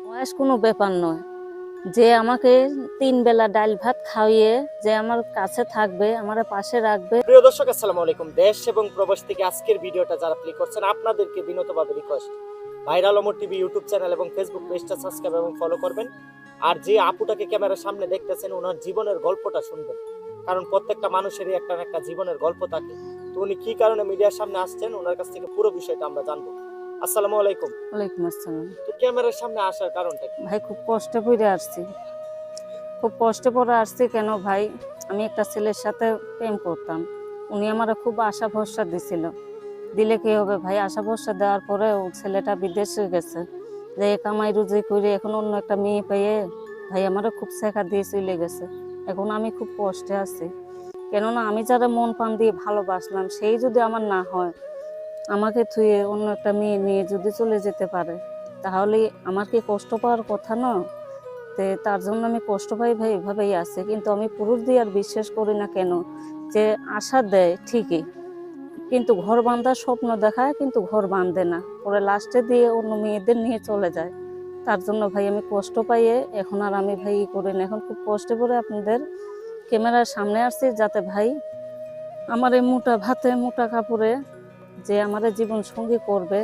বয়স কোনো ব্যাপার নয়। যে আমাকে তিন বেলা ডাল ভাত খাইয়ে যে আমার কাছে থাকবে, আমার পাশে রাখবে। প্রিয় দর্শক, আসসালামু আলাইকুম। দেশ এবং প্রবাস থেকে আজকের ভিডিওটা যারা প্লে করছেন, আপনাদেরকে বিনতভাবে request viral Amar TV YouTube channel এবং ফেসবুক পেজটা সাবস্ক্রাইব এবং ফলো করবেন। আর যে আপুটাকে ক্যামেরার সামনে দেখতেছেন ওনার জীবনের গল্পটা শুনবেন। কারণ প্রত্যেকটা মানুষেরই একটা একটা জীবনের গল্প থাকে। তো উনি কি কারণে মিডিয়ার সামনে আসছেন ওনার কাছ থেকে পুরো বিষয়টা আমরা জানব। আসসালামু আলাইকুম। ওয়ালাইকুম আসসালাম। তো ক্যামেরার সামনে আসার কারণটা কি? ভাই খুব কষ্টে পড়ে আসছি। খুব কষ্টে পড়ে আসছি কেন ভাই? আমি একটা ছেলের সাথে প্রেম করতাম। উনি আমার খুব আশা ভরসা দিছিল। দিলে কি হবে ভাই? আশা ভরসা দেওয়ার পরে ও ছেলেটা বিদেশে গেছে। যে কামাই রুজি করে এখন অন্য একটা মেয়ে পেয়ে ভাই আমারও খুব শেখা দিয়ে চলে গেছে। এখন আমি খুব কষ্টে আছি। কেননা আমি যারা মন প্রাণ দিয়ে ভালোবাসলাম সেই যদি আমার না হয় আমাকে থুয়ে অন্য একটা মেয়ে নিয়ে যদি চলে যেতে পারে, তাহলে আমার কি কষ্ট পাওয়ার কথা না? তে তার জন্য আমি কষ্ট পাই ভাই, এভাবেই আছে। কিন্তু আমি পুরুষ দিয়ে আর বিশ্বাস করি না কেন? যে আশা দেয় ঠিকই। কিন্তু ঘর বাঁধার স্বপ্ন দেখায়, কিন্তু ঘর বাঁধে না। পরে লাস্টে দিয়ে অন্য মেয়েদের নিয়ে চলে যায়। তার জন্য ভাই আমি কষ্ট পাইয়ে এখন আর আমি ভাই ই করি না। এখন খুব কষ্টে পড়ে আপনাদের ক্যামেরার সামনে আসছি যাতে ভাই আমার এই মোটা ভাতে মোটা কাপড়ে যে আমার জীবন সঙ্গী করবে,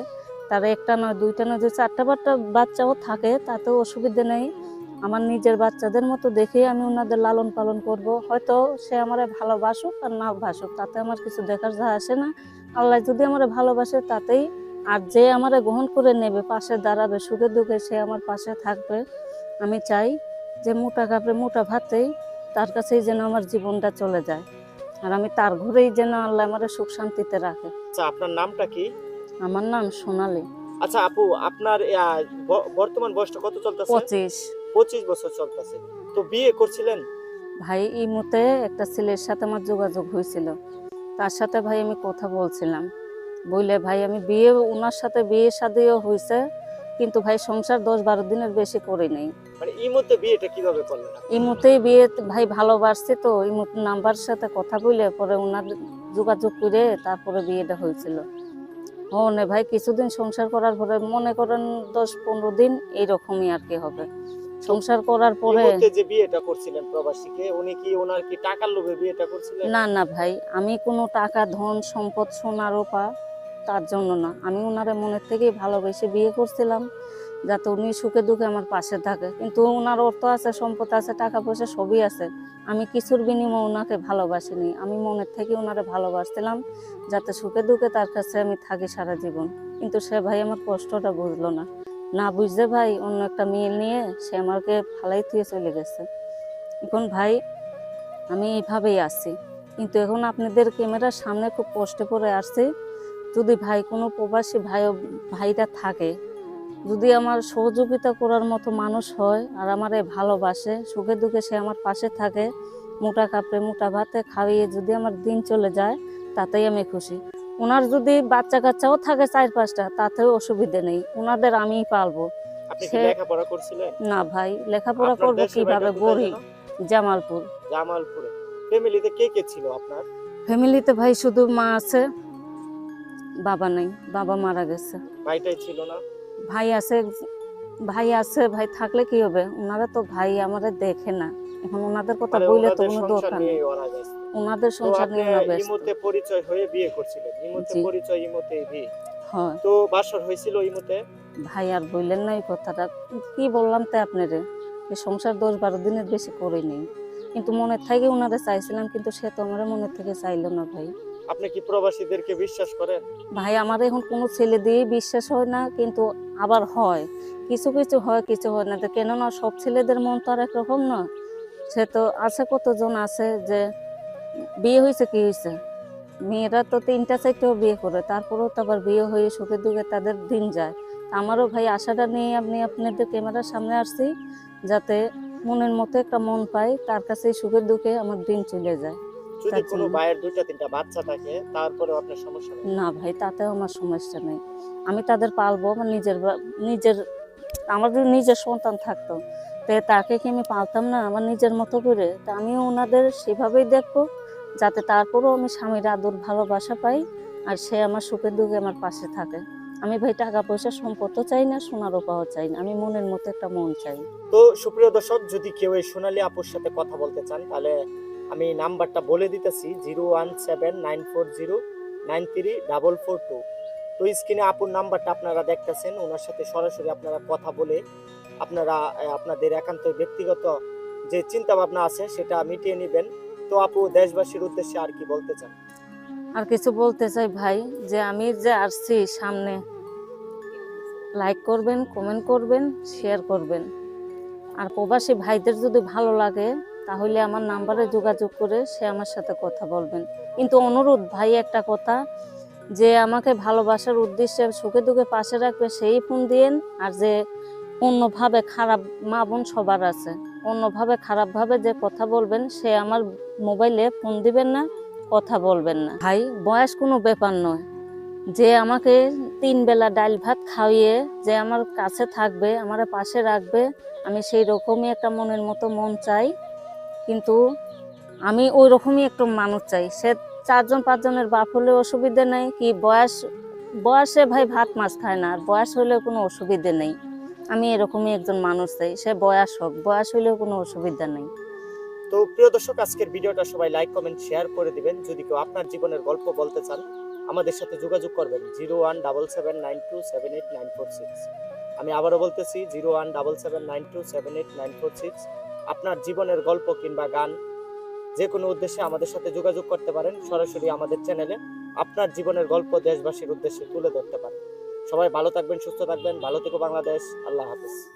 তার একটা নয়, দুইটা নয়, যে চারটা বারটা বাচ্চাও থাকে, তাতেও অসুবিধে নেই। আমার নিজের বাচ্চাদের মতো দেখে আমি ওনাদের লালন পালন করব। হয়তো সে আমারে ভালোবাসুক আর না বাসুক তাতে আমার কিছু দেখার যা আসে না। আল্লাহ যদি আমার ভালোবাসে, তাতেই আর যে আমারে গ্রহণ করে নেবে, পাশে দাঁড়াবে, সুখে দুঃখে সে আমার পাশে থাকবে। আমি চাই যে মোটা কাপড়ে মোটা ভাতেই তার কাছেই যেন আমার জীবনটা চলে যায়। আর আমি তার ঘরেই যেন আল্লাহ আমার সুখ শান্তিতে রাখে। আচ্ছা আপনার নামটা কি? আমার নাম সোনালী। আচ্ছা আপু আপনার বর্তমান বয়সটা কত চলতেছে? পঁচিশ। পঁচিশ বছর চলতেছে। তো বিয়ে করছিলেন? ভাই এই মুহূর্তে একটা ছেলের সাথে আমার যোগাযোগ হয়েছিল। তার সাথে ভাই আমি কথা বলছিলাম। বললে ভাই আমি বিয়ে ওনার সাথে বিয়ে শাদিও হয়েছে। কিন্তু ভাই সংসার দশ বারো দিনের বেশি করি নাই। মুহূর্তেই বিয়ে ভাই ভালোবাসছে তো এই মুহূর্তে নাম্বার সাথে কথা বলে পরে ওনার যোগাযোগ করে তারপরে বিয়েটা হয়েছিল। ও নে ভাই কিছুদিন সংসার করার পরে মনে করেন দশ পনেরো দিন এইরকমই আর কি হবে। সংসার করার পরে যে বিয়েটা করছিলেন প্রবাসীকে উনি কি ওনার কি টাকার লোভে বিয়েটা করছিলেন? না না ভাই আমি কোনো টাকা ধন সম্পদ সোনা রূপা তার জন্য না। আমি ওনারে মনের থেকেই ভালোবেসে বিয়ে করছিলাম, যাতে উনি সুখে দুঃখে আমার পাশে থাকে। কিন্তু ওনার অর্থ আছে, সম্পদ আছে, টাকা পয়সা সবই আছে। আমি কিছুর বিনিময়ে ওনাকে ভালোবাসিনি। আমি মনের থেকে ওনারে ভালোবাসছিলাম, যাতে সুখে দুঃখে তার কাছে আমি থাকি সারা জীবন। কিন্তু সে ভাই আমার কষ্টটা বুঝলো না। না বুঝতে ভাই, অন্য একটা মেয়ে নিয়ে সে আমাকে ফালাই দিয়ে চলে গেছে। এখন ভাই, আমি এইভাবেই আছি। কিন্তু এখন আপনাদের ক্যামেরার সামনে খুব কষ্টে পড়ে আসছে। যদি ভাই কোনো প্রবাসী ভাই ভাইরা থাকে যদি আমার সহযোগিতা করার মতো মানুষ হয় আর আমারে ভালোবাসে সুখে দুঃখে সে আমার পাশে থাকে মোটা কাপড়ে মোটা ভাতে খাইয়ে যদি আমার দিন চলে যায় তাতেই আমি খুশি। ওনার যদি বাচ্চা কাচ্চাও থাকে চার পাঁচটা তাতেও অসুবিধে নেই। ওনাদের আমিই পালবো। সে- লেখাপড়া করছিলেন? না ভাই লেখাপড়া করব কীভাবে? গরিব জামালপুর। জামালপুরে। ফ্যামিলিতে কে কে ছিল আপনার? ফ্যামিলিতে ভাই শুধু মা আছে। বাবা নাই বাবা মারা গেছে। ভাইটাই ছিল না? ভাই আছে ভাই আছে ভাই থাকলে কি হবে? ওনারা তো ভাই আমাদের দেখে না। এখন ওনাদের কথা মানে বললে তো ওনাদের কোনো দরকার নেই। ওনাদের সংসার নিয়ে ওরা ব্যস্ত। ইমোতে পরিচয় হয়ে বিয়ে করছিলেন। ইমোতে। পরিচয় ইমোতে বিয়ে। হয়। তো বাসর হয়েছিল ইমোতে? ভাই আর বললেন না এই কথাটা। কি বললাম তো আপনারে? এই সংসার দশ বারো দিনের বেশি করিনি। কিন্তু মনের থেকে ওনারা চাইছিলাম কিন্তু সে তো আমার মনের থেকে চাইলো না ভাই। আপনি কি প্রবাসীদেরকে বিশ্বাস করেন? ভাই, আমার এখন কোনো ছেলে দিয়ে বিশ্বাস হয় না, কিন্তু আবার হয়। কিছু কিছু হয় কিছু হয় না। কেননা সব ছেলেদের মন তো আর একরকম না। সে তো আছে, কতজন আছে যে বিয়ে হয়েছে, কি হয়েছে? মেয়েরা তো তিনটা চারটেও বিয়ে করে, তারপরেও তো আবার বিয়ে হয়ে সুখে দুঃখে তাদের দিন যায়। আমারও ভাই আশাটা নিয়ে আপনি আপনাদের ক্যামেরার সামনে আসছি, যাতে মনের মতো একটা মন পাই, তার কাছেই সুখে দুঃখে আমার দিন চলে যায়। যদি কোনো। ভাইয়ের দুইটা তিনটা বাচ্চা থাকে তারপরেও আপনার সমস্যা নেই? না ভাই তাতেও আমার সমস্যা নেই। আমি তাদের পালবো আমার নিজের নিজের আমার যদি নিজের সন্তান থাকতো তো তাকে কি আমি পালতাম না? আমার নিজের মতো করে? তা আমিও ওনাদের সেভাবেই দেখব যাতে তারপরেও আমি স্বামীর আদর ভালোবাসা পাই আর সে আমার সুখে দুঃখে আমার পাশে থাকে। আমি ভাই টাকা পয়সা সম্পদও চাই না সোনার পাওয়া চাই না। আমি মনের মতো একটা মন চাই। তো সুপ্রিয় দর্শক যদি কেউ এই সোনালী আপুর সাথে কথা বলতে চান তাহলে আমি নাম্বারটা বলে দিতেছি, zero one seven nine four zero nine three double four two. তো স্ক্রিনে আপুর নাম্বারটা আপনারা দেখতেছেন, ওনার সাথে সরাসরি আপনারা কথা বলে আপনারা আপনাদের একান্ত ব্যক্তিগত যে চিন্তা ভাবনা আছে সেটা মিটিয়ে নেবেন। তো আপু, দেশবাসীর উদ্দেশ্যে আর কি বলতে চান? আর কিছু বলতে চাই ভাই, যে আমি যে আসছি সামনে লাইক করবেন কমেন্ট করবেন শেয়ার করবেন। আর প্রবাসী ভাইদের যদি ভালো লাগে তাহলে আমার নাম্বারে যোগাযোগ করে সে আমার সাথে কথা বলবেন। কিন্তু অনুরোধ ভাই একটা কথা, যে আমাকে ভালোবাসার উদ্দেশ্যে সুখে দুঃখে পাশে রাখবে সেই ফোন দিয়েন, আর যে অন্যভাবে খারাপ মা বোন সবার আছে, অন্যভাবে খারাপভাবে যে কথা বলবেন, সে আমার মোবাইলে ফোন দিবেন না, কথা বলবেন না। ভাই, বয়স কোনো ব্যাপার নয়। যে আমাকে তিন বেলা ডাল ভাত খাইয়ে যে আমার কাছে থাকবে, আমার পাশে রাখবে, আমি সেই রকমই একটা মনের মতো মন চাই। কিন্তু আমি ওই রকমই একটু মানুষ চাই। সে চারজন পাঁচজনের বাপ হলে অসুবিধে নেই কি বয়স, বয়সে ভাই ভাত মাছ খায় না, আর বয়স হলে কোনো অসুবিধে নেই। আমি এরকমই একজন মানুষ চাই, সে বয়স হোক, বয়স হলেও কোনো অসুবিধা নেই। তো প্রিয় দর্শক, আজকের ভিডিওটা সবাই লাইক কমেন্ট শেয়ার করে দিবেন। যদি কেউ আপনার জীবনের গল্প বলতে চান, আমাদের সাথে যোগাযোগ করবেন zero one double seven nine two seven eight nine four six আমি আবারও বলতেছি zero one double seven nine two seven eight nine four six আপনার জীবনের গল্প কিংবা গান যে কোনো উদ্দেশ্যে আমাদের সাথে যোগাযোগ করতে পারেন, সরাসরি আমাদের চ্যানেলে আপনার জীবনের গল্প দেশবাসীর উদ্দেশ্যে তুলে ধরতে পারেন। সবাই ভালো থাকবেন, সুস্থ থাকবেন, ভালো থেকো বাংলাদেশ, আল্লাহ হাফিজ।